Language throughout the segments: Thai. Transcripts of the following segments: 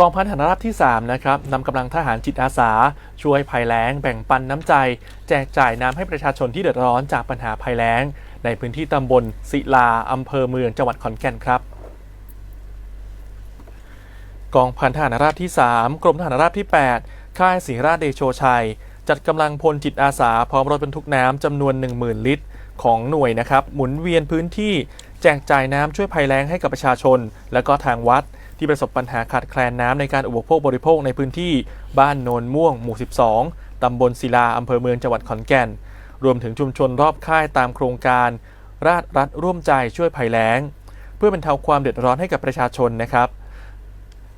กองพันทหารราบที่ 3 นะครับนำกำลังทหารจิตอาสา ช่วยภัยแล้ง แบ่งปันน้ำใจ แจกจ่ายน้ำให้ประชาชนที่เดือดร้อนจากปัญหาภัยแล้ง ในพื้นที่ตำบลศิลาอำเภอเมืองจังหวัดขอนแก่นครับกองพันทหารราบที่ 3 กรมทหารราบที่ 8 ค่ายศรีราชเดโชชัย จัดกำลังพลจิตอาสา พร้อมรถบรรทุกน้ำจำนวน 10,000 ลิตร ของหน่วยนะครับ หมุนเวียนพื้นที่ แจกจ่ายน้ำช่วยภัยแล้งให้กับประชาชน และก็ทางวัด ที่ประสบปัญหาขาดแคลนน้ำในการอุปโภคบริโภคในพื้นที่บ้านโนนม่วงหมู่ 12 ตำบลศิลาอำเภอเมืองจังหวัดขอนแก่น รวมถึงชุมชนรอบค่ายตามโครงการ ราชรัฐร่วมใจช่วยภัยแล้ง เพื่อบรรเทาความเดือดร้อนให้กับประชาชนนะครับ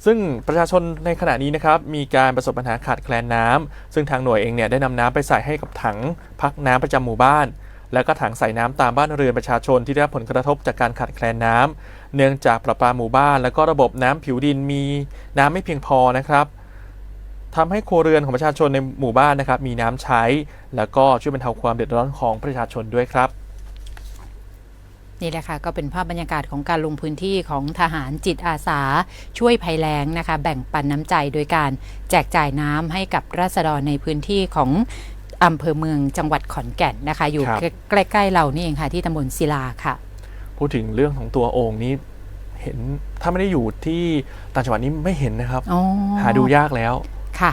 ซึ่งประชาชนในขณะนี้นะครับมีการประสบปัญหาขาดแคลนน้ำซึ่งทางหน่วยเองเนี่ยได้นำน้ำไปใส่ให้กับถังพักน้ำประจำหมู่บ้าน แล้วก็ถังใส่น้ำตามบ้านเรือนประชาชนที่ได้รับผลกระทบจากการขาดแคลนน้ำเนื่องจากประปาหมู่บ้าน แล้วก็ระบบน้ำผิวดินมีน้ำไม่เพียงพอนะครับทำให้ครัวเรือนของประชาชนในหมู่บ้านนะครับ มีน้ำใช้ แล้วก็ช่วยบรรเทาความเดือดร้อนของประชาชนด้วยครับนี่แหละค่ะก็เป็นภาพบรรยากาศของการลงพื้นที่ของทหารจิตอาสา ช่วยภัยแล้งนะคะ แบ่งปันน้ำใจโดยการแจกจ่ายน้ำให้กับราษฎรในพื้นที่ของ อำเภอเมืองจังหวัดขอนแก่นนะคะ อยู่ครับ ใกล้ๆเรานี่เองค่ะ ที่ตำบลศิลาค่ะ พูดถึงเรื่องของตัวโอ่งนี้เห็นถ้าไม่ได้อยู่ที่ต่างจังหวัดนี้ไม่เห็นนะครับ อ๋อหาดูยากแล้ว ค่ะ